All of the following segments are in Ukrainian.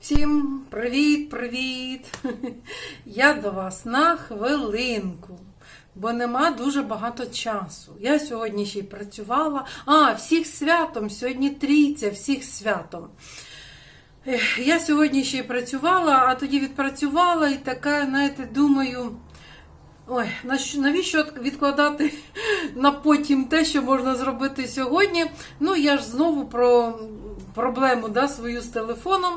Всім привіт-привіт! Я до вас на хвилинку, бо нема дуже багато часу. Я сьогодні ще й працювала. А, всіх святом! Сьогодні трійця, всіх святом. Я сьогодні ще й працювала, а тоді відпрацювала і така, знаєте, думаю. Ой, навіщо відкладати на потім те, що можна зробити сьогодні? Ну, я ж знову про проблему да, свою з телефоном.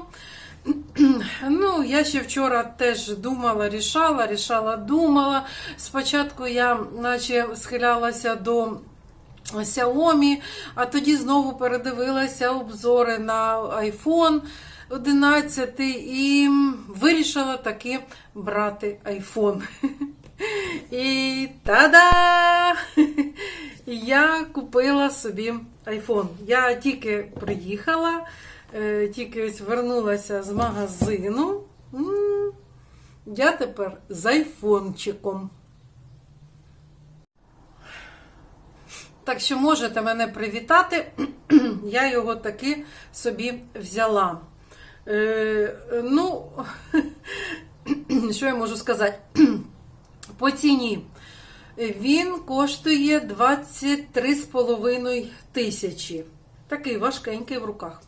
Ну, я ще вчора теж думала, рішала, рішала, думала. Спочатку я наче схилялася до Xiaomi, а тоді знову передивилася обзори на iPhone 11 і вирішила таки брати iPhone. І та-да! Я купила собі iPhone. Я тільки приїхала, тільки ось вернулася з магазину. Я тепер з айфончиком. Так що можете мене привітати. Я його таки собі взяла. Е, ну, що я можу сказати? По ціні. Він коштує 23,5 тисячі. Такий важкенький в руках.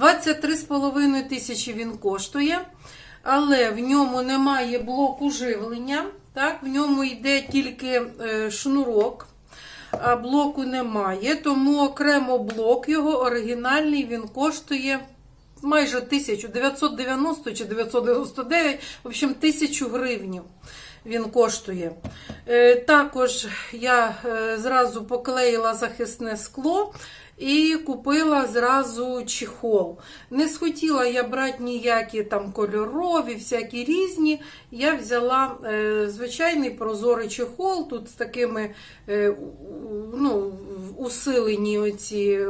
23,5 тисячі він коштує, але в ньому немає блоку живлення. Так? В ньому йде тільки е, шнурок, а блоку немає. Тому окремо блок його оригінальний він коштує майже 1990 чи 999, в общем, 1000 гривень він коштує. Е, Також я е, зразу поклеїла захисне скло і купила зразу чехол. Не схотіла я брати ніякі там кольорові, всякі різні. Я взяла е, звичайний прозорий чехол, тут з такими е, ну, усилені оці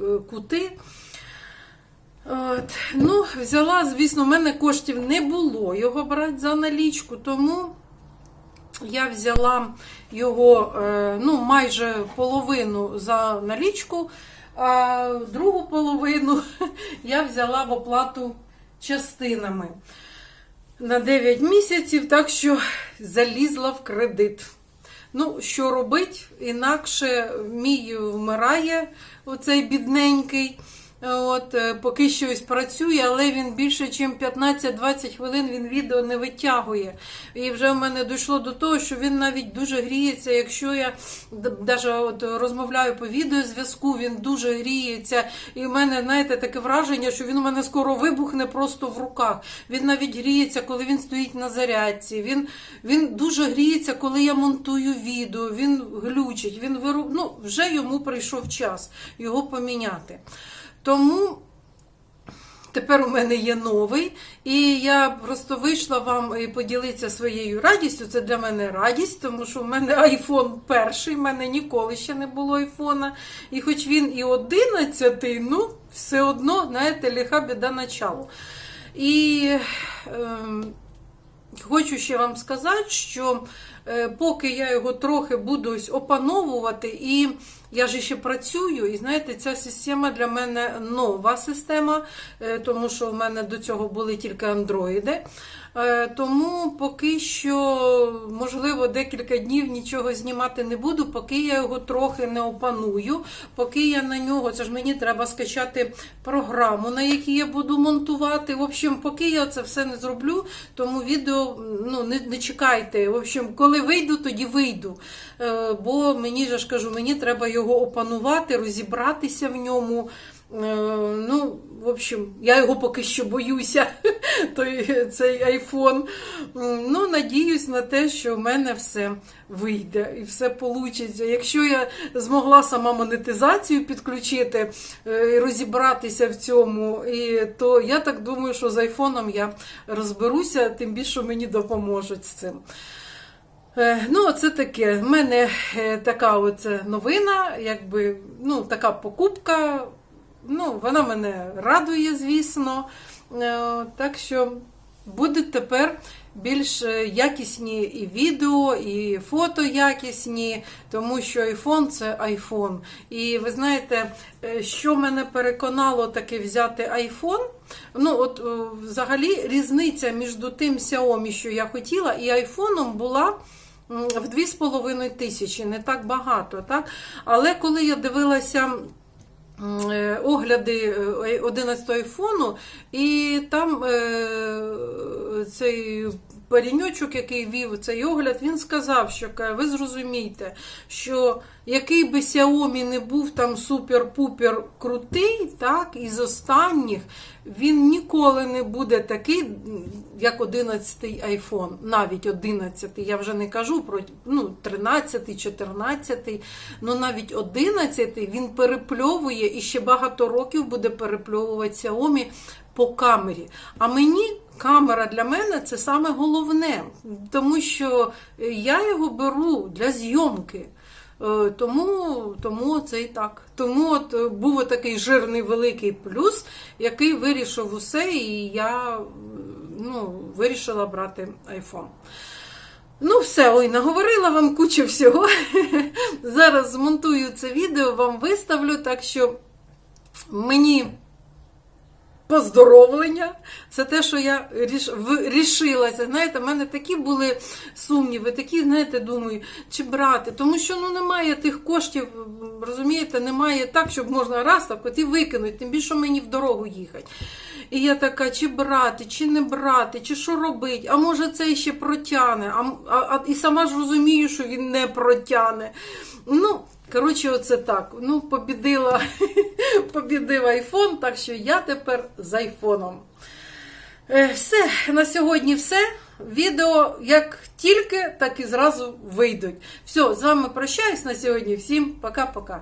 м, кути. От. Ну, взяла, звісно, в мене коштів не було його брати за налічку, тому я взяла його е, ну, майже половину за налічку, а другу половину я взяла в оплату частинами на 9 місяців, так що залізла в кредит. Ну, що робить? Інакше мій вмирає, оцей бідненький. От, е, поки що ось працює, але він більше, ніж 15-20 хвилин він відео не витягує. І вже в мене дійшло до того, що він навіть дуже гріється. Якщо я навіть от розмовляю по відеозв'язку, він дуже гріється. І в мене, знаєте, таке враження, що він у мене скоро вибухне просто в руках. Він навіть гріється, коли він стоїть на зарядці. Він, він дуже гріється, коли я монтую відео. Він глючить. Він виру... ну, вже йому прийшов час його поміняти. Тому тепер у мене є новий, і я просто вийшла вам і поділитися своєю радістю. Це для мене радість, тому що в мене айфон перший, в мене ніколи ще не було айфона. І хоч він і 11, ну, все одно, знаєте, ліха біда началу. І ем, Хочу ще вам сказати, що е, поки я його трохи буду ось опановувати, і я ж ще працюю, і знаєте, ця система для мене нова система, е, тому що в мене до цього були тільки андроїди. Е, Тому поки що, можливо, декілька днів нічого знімати не буду, поки я його трохи не опаную, поки я на нього, це ж мені треба скачати програму, на якій я буду монтувати. В общем, поки я це все не зроблю, тому відео ну, не, не чекайте. В общем, коли вийду, тоді вийду. Е, Бо мені же ж кажу, мені треба його опанувати, розібратися в ньому. Е, Ну, в общем, я його поки що боюся, той, цей айфон. Ну, надіюсь на те, що в мене все вийде і все вийде. Якщо я змогла сама монетизацію підключити е, і розібратися в цьому, і, то я так думаю, що з айфоном я розберуся, тим більше мені допоможуть з цим. Е, Ну, це таке. В мене така оце новина, якби, ну, така покупка. Ну, вона мене радує, звісно. Е, Так що будуть тепер більш е, якісні і відео, і фото якісні, тому що iPhone це iPhone. І ви знаєте, е, що мене переконало таки взяти iPhone? Ну, от взагалі різниця між тим Xiaomi, що я хотіла, і iPhone була. В 2,5 тисячі, не так багато, так? Але коли я дивилася огляди е, 11 айфону, і там е, цей паріньочок, який вів цей огляд, він сказав, що ви зрозумійте, що який би Xiaomi не був там супер-пупер крутий, так, із останніх, він ніколи не буде такий, як 11 iPhone, навіть 11, я вже не кажу про ну, 13, 14, ну навіть 11 він перепльовує і ще багато років буде перепльовувати Xiaomi по камері. А мені камера для мене це саме головне, тому що я його беру для зйомки. Е, Тому, тому це і так. Тому от е, був такий жирний великий плюс, який вирішив усе, і я ну, вирішила брати iPhone. Ну, все, ой, наговорила вам кучу всього. Зараз змонтую це відео, вам виставлю, так що мені поздоровлення. Це те, що я ріш... рішилася. Знаєте, в мене такі були сумніви, такі, знаєте, думаю, чи брати. Тому що ну, немає тих коштів, розумієте, немає так, щоб можна раз так от і викинути, тим більше мені в дорогу їхати. І я така, чи брати, чи не брати, чи що робити, а може це ще протяне, а, а, а, і сама ж розумію, що він не протяне. Ну, коротше, оце так. Ну, побідила, побідив айфон, так що я тепер з айфоном. Е, Все, на сьогодні все. Відео як тільки, так і зразу вийдуть. Все, з вами прощаюсь на сьогодні. Всім пока-пока.